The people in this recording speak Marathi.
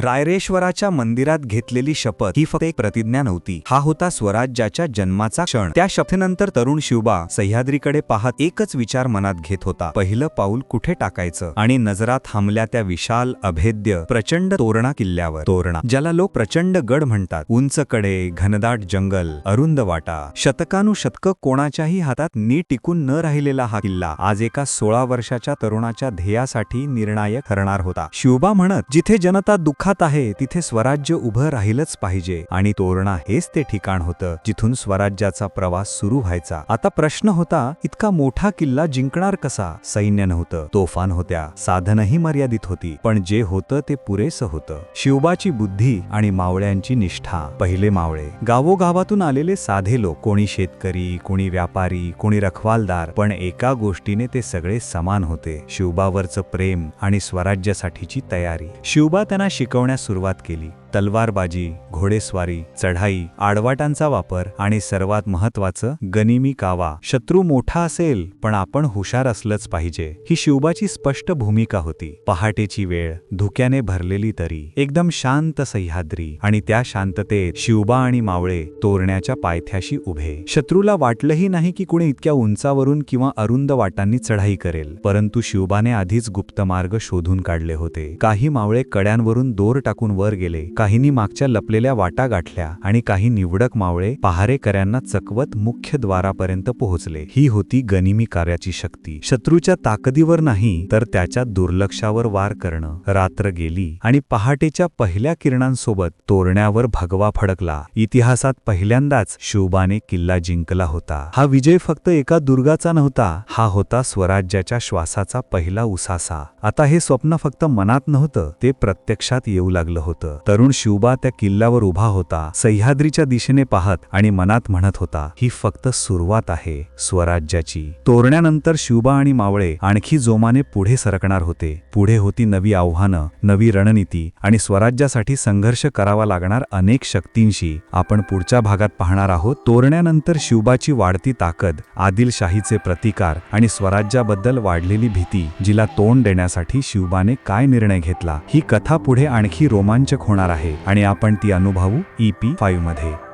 रायरेश्वराच्या मंदिरात घेतलेली शपथ ही फक्त एक प्रतिज्ञा नव्हती. हा होता स्वराज्याच्या जन्माचा क्षण. त्या शपथेनंतर तरुण शिवबा सह्याद्रीकडे पाहत एकच विचार मनात घेत होता. पहिलं पाऊल कुठे टाकायचं? आणि नजरात थांबल्या त्या विशाल अभेद्य प्रचंड तोरणा किल्ल्यावर. तोरणा ज्याला लोक प्रचंड गड म्हणतात. उंच कडे घनदाट जंगल अरुंद वाटा. शतकानुशतक कोणाच्याही हातात नीट टिकून न राहिलेला हा किल्ला आज एका सोळा वर्षाच्या तरुणाच्या ध्येयासाठी निर्णायक ठरणार होता. शिवबा म्हणत जिथे जनता दुःखात आहे तिथे स्वराज्य उभं राहिलंच पाहिजे. आणि तोरणा हेच ते ठिकाण होतं जिथून स्वराज्याचा प्रवास सुरू व्हायचा. आता प्रश्न होता इतका मोठा किल्ला जिंकणार कसा? सैन्य नव्हतं तोफान होत्या साधनही मर्यादित होती. पण जे होतं ते पुरेसं होतं. शिवबाची बुद्धी आणि मावळ्यांची निष्ठा पहिले मावळे. गावोगावातून आलेले साधे लोक कोणी शेतकरी कोणी व्यापारी कोणी रखवालदार पण एका गोष्टीने ते सगळे समान होते. शिवबावरचं प्रेम आणि स्वराज्यासाठीची तयारी. शिवबा त्यांना शिकवण्यास सुरुवात केली. तलवारबाजी घोडेस्वारी चढाई आडवाटांचा वापर आणि सर्वात महत्वाचं गनिमी कावा. शत्रू मोठा असेल पण आपण हुशार असलंच पाहिजे. ही शिवबाची स्पष्ट भूमिका होती. पहाटेची वेळ धुक्याने भरलेली तरी एकदम शांत सह्याद्री आणि त्या शांततेत शिवबा आणि मावळे तोरण्याच्या पायथ्याशी उभे. शत्रूला वाटलंही नाही की कुणी इतक्या उंचावरून किंवा अरुंद वाटांनी चढाई करेल. परंतु शिवबाने आधीच गुप्त मार्ग शोधून काढले होते. काही मावळे कड्यांवरून दोर टाकून वर गेले. काहींनी मागच्या लपलेल्या वाटा गाठल्या आणि काही निवडक मावळे पहारेकऱ्यांना चकवत मुख्य द्वारापर्यंत पोहोचले. ही होती गनिमी कार्याची शक्ती. शत्रूच्या ताकदीवर नाही तर त्याच्या दुर्लक्षावर वार करणं. रात्र गेली आणि पहाटेच्या पहिल्या किरणांसोबत तोरण्यावर भगवा फडकला. इतिहासात पहिल्यांदाच शिवबाने किल्ला जिंकला होता. हा विजय फक्त एका दुर्गाचा नव्हता हा होता स्वराज्याच्या श्वासाचा पहिला उसासा. आता हे स्वप्न फक्त मनात नव्हतं ते प्रत्यक्षात येऊ लागलं होतं. तरुण शिवबा त्या किल्ल्यावर उभा होता सह्याद्रीच्या दिशेने पाहत आणि मनात म्हणत होता ही फक्त सुरुवात आहे स्वराज्याची. तोरण्यानंतर शिवबा आणि मावळे आणखी जोमाने पुढे सरकणार होते. पुढे होती नवी आव्हानं नवी रणनीती आणि स्वराज्यासाठी संघर्ष करावा लागणार अनेक शक्तींशी. आपण पुढच्या भागात पाहणार आहोत तोरण्यानंतर शिवबाची वाढती ताकद आदिलशाहीचे प्रतिकार आणि स्वराज्याबद्दल वाढलेली भीती जिला तोंड देण्यासाठी शिवबाने काय निर्णय घेतला? ही कथा पुढे आणखी रोमांचक होणार आहे. आणि आपण ती अनुभवू ई फाईव्हमध्ये